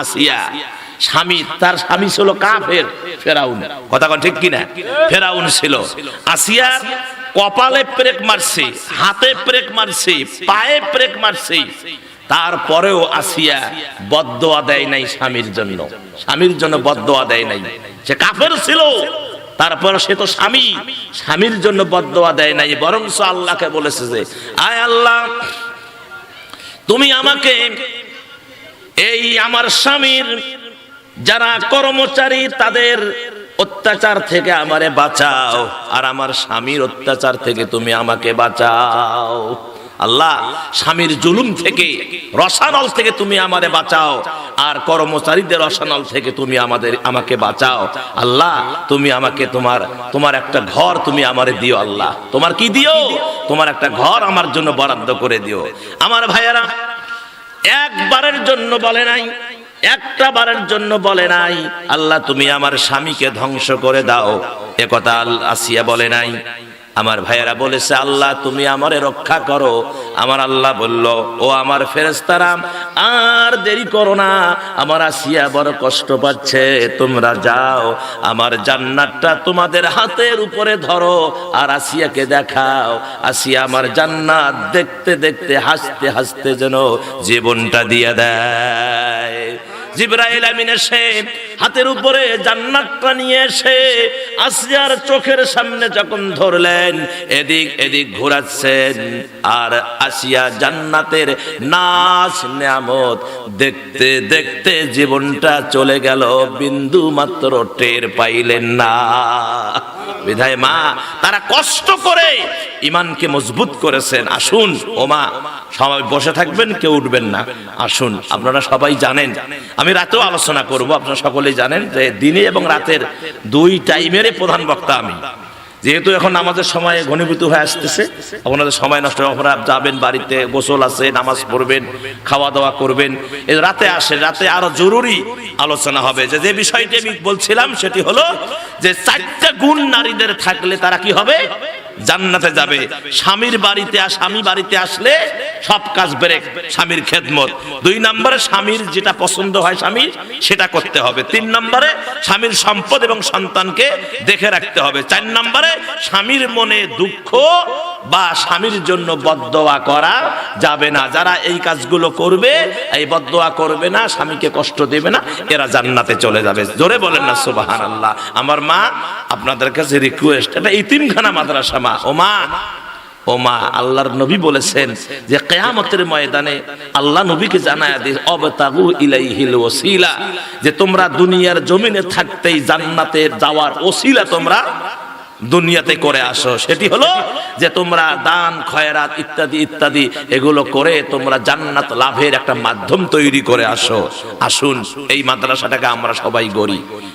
আসিয়া, স্বামী, তার স্বামী ছিল কাফের, ফেরাউন। কথা ঠিক কিনা? ফেরাউন ছিল। আসিয়ার কপালে প্রেক মারছে, হাতে প্রেক মারছে, পায়ে প্রেক মারছে। তারপরেও আসিয়া বদদোয়া দেয় নাই স্বামীর জন্য। স্বামীর জন্য বদদোয়া দেয় নাই। সে কাফের ছিল। তারপর সে তো স্বামী। স্বামীর জন্য বদদোয়া দেয় নাই বরং আল্লাহকে বলেছে যে, আয় আল্লাহ, তুমি আমাকে এই আমার স্বামীর যারা কর্মচারী, তাদের অত্যাচার থেকে আমারে বাঁচাও। আর আমার স্বামীর অত্যাচার থেকে তুমি আমাকে বাঁচাও। আল্লাহ, স্বামীর জুলুম থেকে, রসানল থেকে তুমি আমারে বাঁচাও। আর কর্মচারীদের রসানল থেকে তুমি আমাদের, আমাকে বাঁচাও। আল্লাহ, তুমি আমাকে তোমার তোমার একটা ঘর তুমি আমারে দিও, আল্লাহ। তোমার কি দিও? তোমার একটা ঘর আমার জন্য বরাদ্দ করে দিও। আমার ভাইয়েরা একবারের জন্য বলে নাই, একটা বারের জন্য বলে নাই। আল্লাহ, তুমি আমার স্বামীকে ধ্বংস করে দাও। একথা আসিয়া বলে নাই। আমার ভাইয়েরা বলেছে, আল্লাহ, তুমি আমারে রক্ষা করো। আমার আল্লাহ বলল, ও আমার ফেরেস্তারাম আর দেরি করো না। আমার আসিয়া বড় কষ্ট পাচ্ছে। তোমরা যাও, আমার জান্নাতটা তোমাদের হাতের উপরে ধরো আর আসিয়াকে দেখাও। আসিয়া আমার জান্নাত দেখতে দেখতে, হাসতে হাসতে যেন জীবনটা দিয়ে দেয়। জিব্রাইল আমিন এসে হাতের উপরে জান্নাতটা নিয়ে এসে আসিয়ার চোখের সামনে যখন ধরলেন, এদিক এদিক ঘোরাচ্ছেন আর আসিয়া জান্নাতের নাচ নিয়ামত দেখতে দেখতে জীবনটা চলে গেল, বিন্দু মাত্র টের পাইলেন না। বিধায় মা, তারা কষ্ট করে ইমানকে মজবুত করেছেন। আসুন, ও মা, সবাই বসে থাকবেন, কেউ উঠবেন না। আসুন, আপনারা সবাই জানেন। আমি রাতেও আলোচনা করব, আপনারা সকলেই জানেন যে দিনে এবং রাতের দুই টাইমেরই প্রধান বক্তা আমি। যেহেতু এখন আমাদের সময় ঘনীভূত হয়ে আসতেছে, আপনাদের সময় নষ্ট আপনারা যাবেন বাড়িতে, গোসল আছে, নামাজ পড়বেন খাওয়া দাওয়া করবেন রাতে আসে রাতে আরও জরুরি আলোচনা হবে। যে যে বিষয়টি আমি বলছিলাম সেটি হলো যে, চারটা গুণ নারীদের থাকলে তারা কি হবে? জান্নাতে যাবে। স্বামীর বাড়িতে আর স্বামী বাড়িতে আসলে সব কাজ ব্রেক। স্বামীর খেদমত। দুই নম্বরে স্বামীর যেটা পছন্দ হয় স্বামীর, সেটা করতে হবে। তিন নম্বরে স্বামীর সম্পদ এবং সন্তানকে দেখে রাখতে হবে। চার নম্বরে স্বামীর মনে দুঃখ বা স্বামীর জন্য বদদোয়া করা যাবে না। যারা এই কাজগুলো করবে, এই বদদোয়া করবে না, স্বামীকে কষ্ট দেবে না, এরা জান্নাতে চলে যাবে। জোরে বলেন না সুবাহান আল্লাহ আমার মা, আপনাদের কাছে রিকোয়েস্ট এটা ইতিমখানা মাদ্রাসা মা। ও মা ও মা, আল্লাহর নবী বলেছেন যে কেয়ামতের ময়দানে আল্লাহ নবীকে জানায় দিয়ে অবতাগু ইলাইহিল ওসিলা যে তোমরা দুনিয়ার জমিনে থাকতেই জান্নাতের যাওয়ার ওসিলা তোমরা দুনিয়াতে করে আসো। সেটি হলো যে তোমরা দান, খয়রাত ইত্যাদি ইত্যাদি এগুলো করে তোমরা জান্নাত লাভের একটা মাধ্যম তৈরি করে আসো। আসুন, এই মাদ্রাসাটাকে আমরা সবাই গড়ি।